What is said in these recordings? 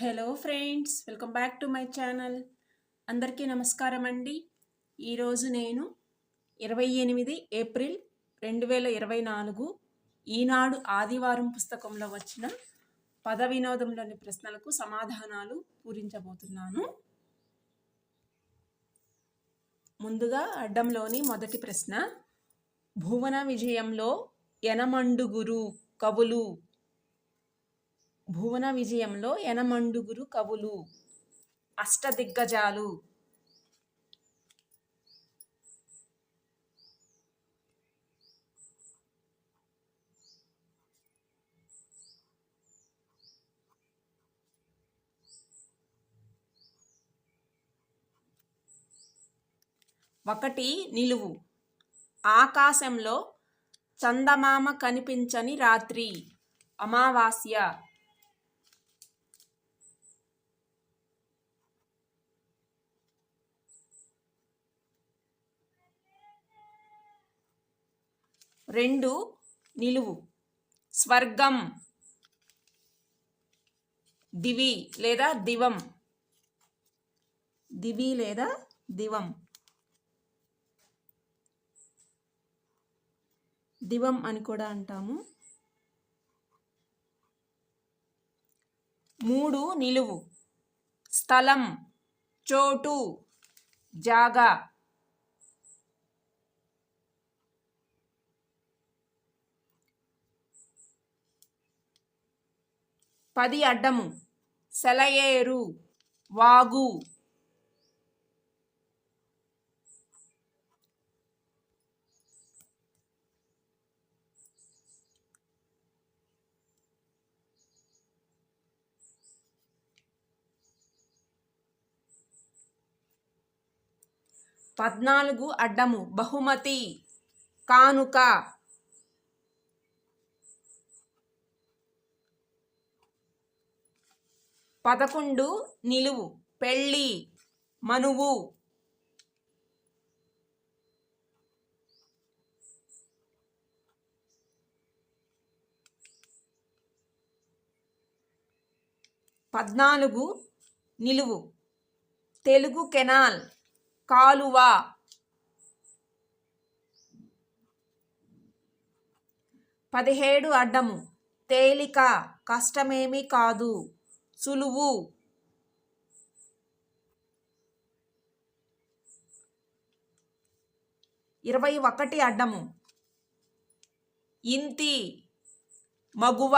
Hello friends welcome back to my channel అందరికీ నమస్కారం అండి. ఈరోజు నేను ఇరవై ఎనిమిది ఏప్రిల్ రెండు వేల ఇరవై నాలుగు ఈనాడు ఆదివారం పుస్తకంలో వచ్చిన పద వినోదంలోని ప్రశ్నలకు సమాధానాలు పూరించబోతున్నాను. ముందుగా అడ్డంలోని మొదటి ప్రశ్న. భువన విజయంలో యనమండుగురు కవులు భువన విజయంలో యనమండుగురు కవులు. అష్టదిగ్గజాలు. ఒకటి నిలువు. ఆకాశంలో చందమామ కనిపించని రాత్రి. అమావాస్య. రెండు నిలువు. స్వర్గం. దివి లేదా దివం. దివి లేదా దివం. దివం అని కూడా అంటాము. మూడు నిలువు. స్థలం చోటు జాగా. పది అడ్డము. సెలయేరు. వాగు. పద్నాలుగు అడ్డము. బహుమతి. కానుక. పదకొండు నిలువు. పెళ్ళి మనువు. పద్నాలుగు నిలువు. తెలుగు కెనాల్ కాలువ. పదిహేడు అడ్డము. తేలిక కష్టమేమీ కాదు. సులువు. ఇరవై ఒకటి అడ్డము. ఇంతి మగువ.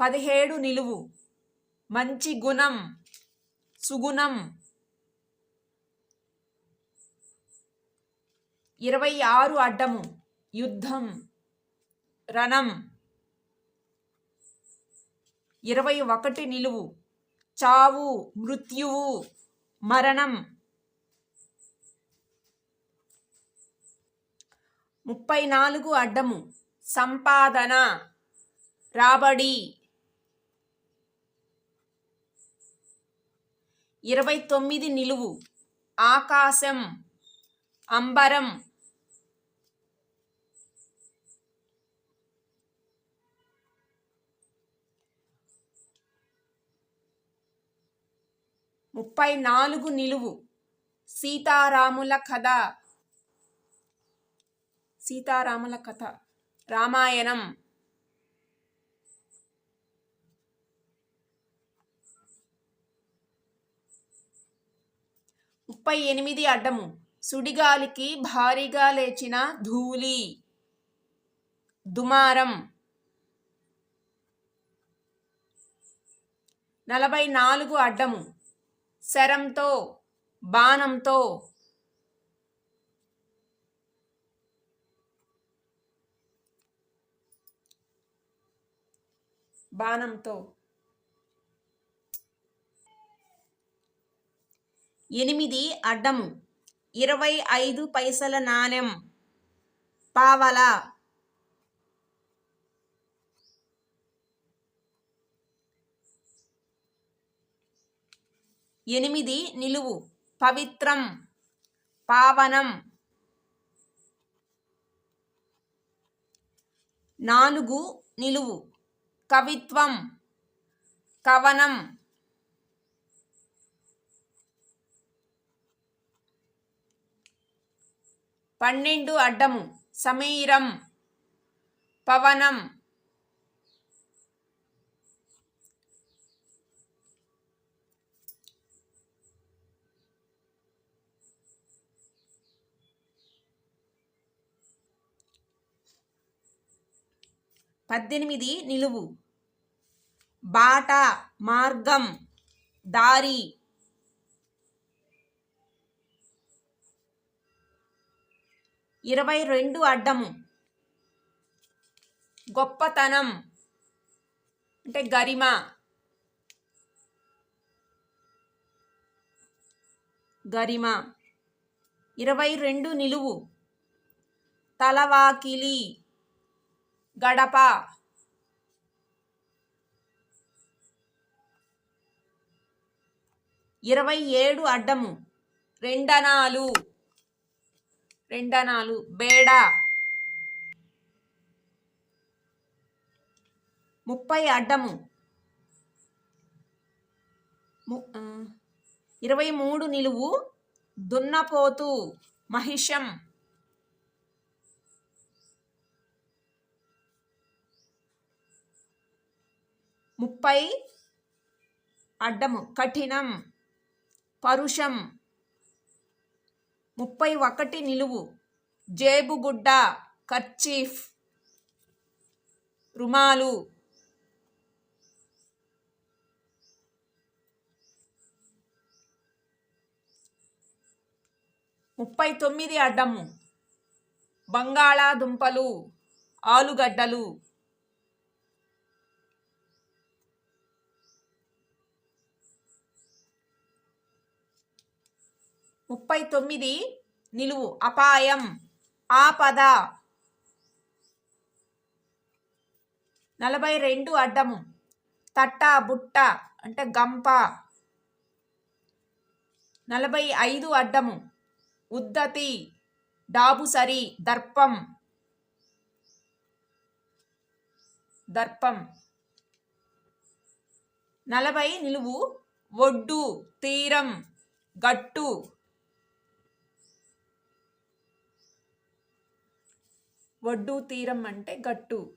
పదిహేడు నిలువు. మంచి గుణం సుగుణం. ఇరవై ఆరు అడ్డము. యుద్ధం. రణం. ఇరవై ఒకటి నిలువు. చావు మృత్యువు మరణం. ముప్పై నాలుగు అడ్డము. సంపాదన. రాబడి. ఇరవై తొమ్మిది నిలువు. ఆకాశం. అంబరం. ముప్పై నాలుగు నిలువు. సీతారాముల కథ. సీతారాముల కథ. రామాయణం. ముప్పై ఎనిమిది అడ్డము. సుడిగాలికి భారీగా లేచిన ధూళి. దుమారం. నలభై నాలుగు అడ్డము. శరంతో బాణంతో. బాణంతో. ఎనిమిది అడ్డము. ఇరవై ఐదు పైసల నాణెం. పావల. ఎనిమిది నిలువు. పవిత్రం. పావనం. నాలుగు నిలువు. కవిత్వం. కవనం. పన్నెండు అడ్డము. సమీరం. పవనం. పద్దెనిమిది నిలువు. బాట మార్గం దారి. ఇరవై రెండు అడ్డము. గొప్పతనం. అంటే గరిమ. గరిమ. ఇరవై రెండు నిలువు. తలవాకిలి. గడప. ఇరవై ఏడు అడ్డము. రెండనాలు. రెండనాలు. బేడ. ముప్పై అడ్డము. ఇరవై మూడు నిలువు. దున్నపోతు. మహిషం. ముప్పై అడ్డము కఠినం పరుషం. ముప్పై ఒకటి నిలువు జేబుగుడ్డ కర్చీఫ్ రుమాలు. ముప్పై తొమ్మిది అడ్డము బంగాళాదుంపలు ఆలుగడ్డలు. ముప్పై తొమ్మిది నిలువు. అపాయం. ఆపద. నలభై రెండు అడ్డము. తట్ట బుట్ట అంటే గంప. నలభై ఐదు అడ్డము. ఉద్దతి. డాబుసరి. దర్పం. దర్పం. నలభై నిలువు. ఒడ్డు తీరం. గట్టు. ఒడ్డు తీరం అంటే గట్టు.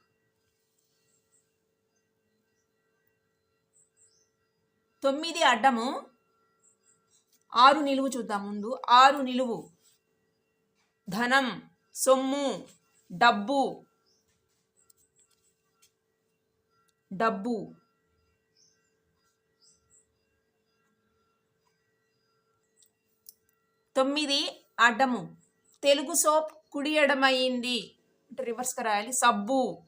తొమ్మిది అడ్డము ఆరు నిలువు చూద్దాం ముందు. ఆరు నిలువు. ధనం సొమ్ము డబ్బు. డబ్బు. తొమ్మిది అడ్డము. తెలుగు సోప్ కుడి ఎడమయింది అంటే రివర్స్గా రాయాలి. సబ్బు.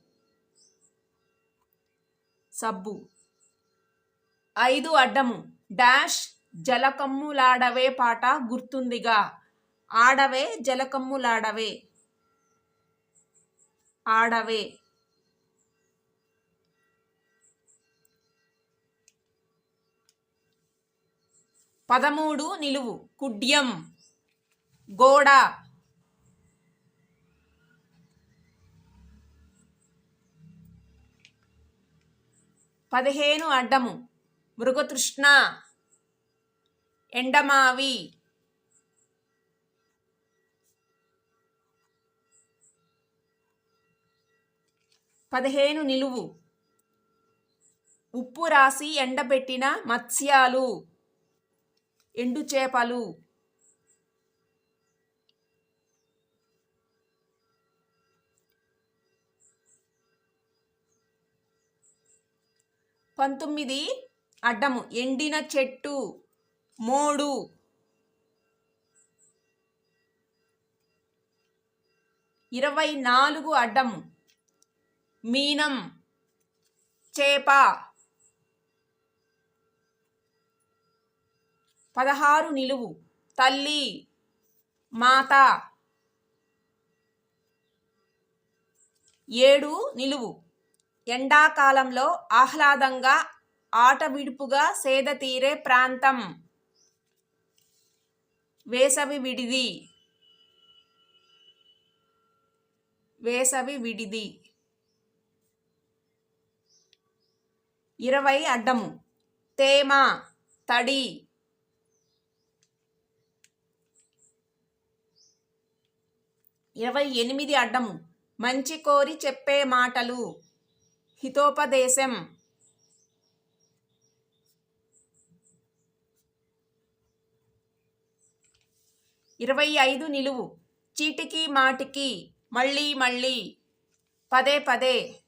సబ్బు. ఐదు అడ్డము. డాష్ జలకమ్ములాడవే పాట గుర్తుందిగా. ఆడవే జలకమ్ములాడవే. ఆడవే. పదమూడు నిలువు. కుడ్యం. గోడ. పదిహేను అడ్డము. మృగతృష్ణ. ఎండమావి. పదిహేను నిలువు. ఉప్పు రాసి ఎండబెట్టిన మత్స్యాలు. ఎండు చేపలు. పంతొమ్మిది అడ్డము ఎండిన చెట్టు. మోడు ఇరవై నాలుగు అడ్డము మీనం చేప. పదహారు నిలువు తల్లి మాత. ఏడు నిలువు. ఎండాకాలంలో ఆహ్లాదంగా ఆట విడుపుగా సేద తీరే ప్రాంతం. వేసవి విడిది. వేసవి విడిది. ఇరవై అడ్డము. తేమ తడి. ఇరవై ఎనిమిది అడ్డము. మంచి కోరి చెప్పే మాటలు. హితోపదేశం. ఇరవై ఐదు నిలువు. చీటికి మాటికి మళ్ళీ మళ్ళీ. పదే పదే.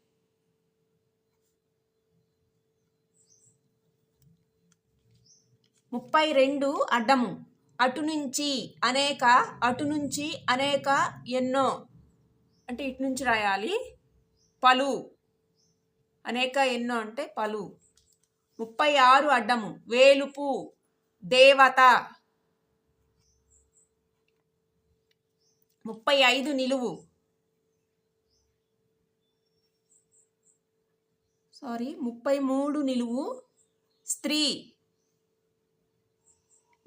ముప్పై రెండు అడ్డము. అటు నుంచి అనేక అటు నుంచి అనేక ఎన్నో. అంటే ఇటు నుంచి రాయాలి. పలు. అనేక ఎన్నో అంటే పలు. ముప్పై ఆరు అడ్డము. వేలుపు దేవత. ముప్పై ఐదు నిలువు. సారీ ముప్పై మూడు నిలువు. స్త్రీ.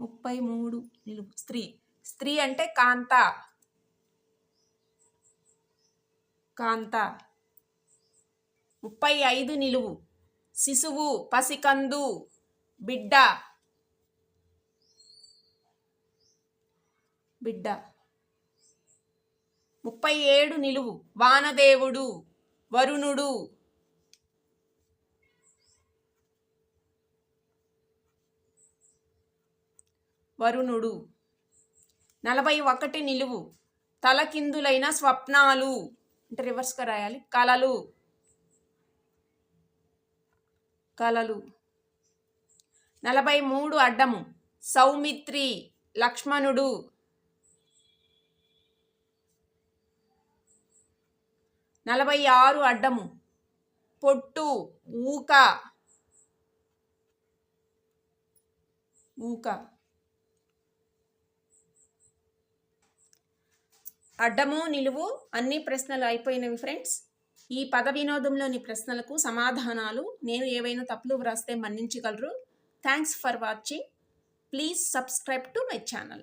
ముప్పై మూడు నిలువు. స్త్రీ. స్త్రీ అంటే కాంత. కాంత. ముప్పై ఐదు నిలువు. శిశువు పసికందు బిడ్డ. బిడ్డ. ముప్పై ఏడు నిలువు. వానదేవుడు వరుణుడు. వరుణుడు. నలభై ఒకటి నిలువు. తలకిందులైన స్వప్నాలు. అంటే రివర్స్గా రాయాలి. కలలు కలలు నలభై మూడు అడ్డము. సౌమిత్రి లక్ష్మణుడు. నలభై ఆరు అడ్డము. పొట్టు ఊక. ఊక. అడ్డము నిలువు అన్ని ప్రశ్నలు అయిపోయినవి ఫ్రెండ్స్. ఈ పద వినోదంలోని ప్రశ్నలకు సమాధానాలు నేను ఏవైనా తప్పులు వ్రాస్తే మన్నించగలరు. Thanks for watching please subscribe to my channel